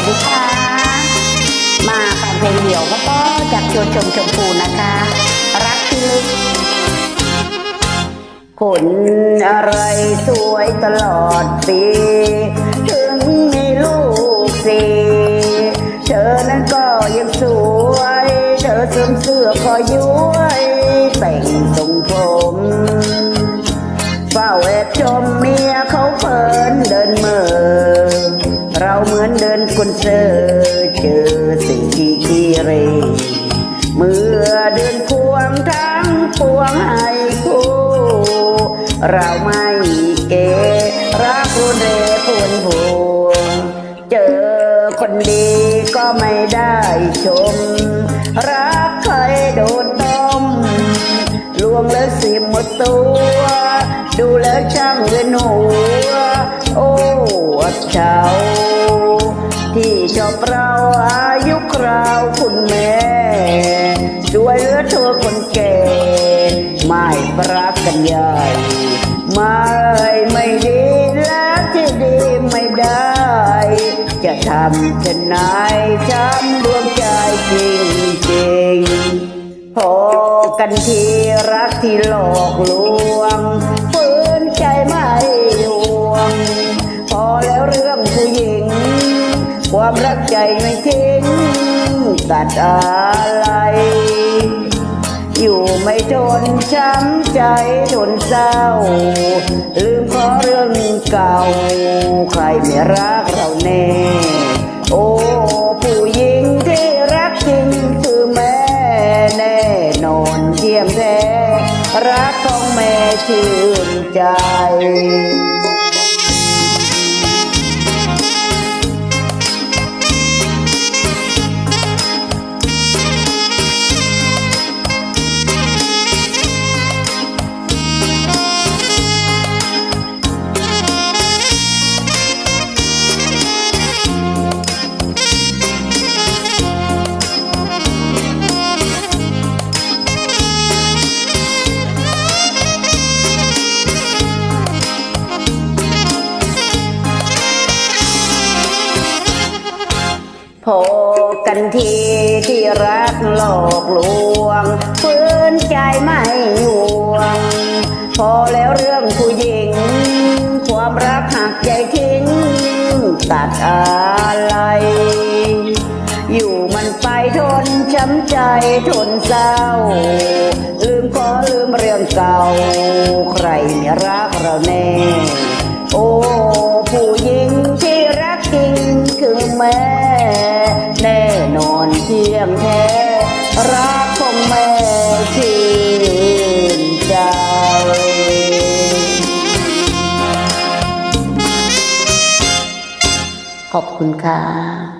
วัสดีค่ะ มาแฟนเพลงเดี่ยวก็ก็จากโจชมชมพูนะคะ รักที่ลึกคนอะไรสวยตลอดปี ถึงมีลูกสี่เธอนั้นก็ยังสวย เธอสมสวย เราเหมือนเดินคนเซอเจอสิ่งที่กีเรเมื่อเดินควงทั้งปวงให้คู่เราไม่เกรักรุนเรปวนผูเจอคนดีก็ไม่ได้ชม รักใครโดนต้มลวงแล้วสิหมดตัว ดูแล้วช่างเวียนหัว โอ้อับเฉาที่ชอบเราอายุคราวคุณแม่ด้วยเหลือเธอคนแก่ไม่รักกันใหญ่ไม่ไม่ดีแล้วที่ดีไม่ได้ จะทำเช่นไหนช้ำดวงใจจริงจริงพอกันทีรักที่หลอกลวงฝืนใจไม่ห่วง พอแล้วเรื่องผู้หญิง ความรักใจไม่ทิ้งตัดอะไร อยู่ไม่ทนช้ำใจทนเศร้า ลืมขอเรื่องเก่า ใครไม่รักเราแน่ โอ้ผู้หญิงที่รักจริงคือแม่แน่นอนเที่ยงแท้รักของแม่ชื่นใจ พอกันทีที่รักหลอกลวงฟื้นใจไม่ห่วง พอแล้วเรื่องผู้หญิง ความรักหักใจทิ้ง ตัดอะไร อยู่มันไปทนช้ำใจทนเศร้า ยงแท้ รักของแม่ชื่นใจขอบคุณค่ะ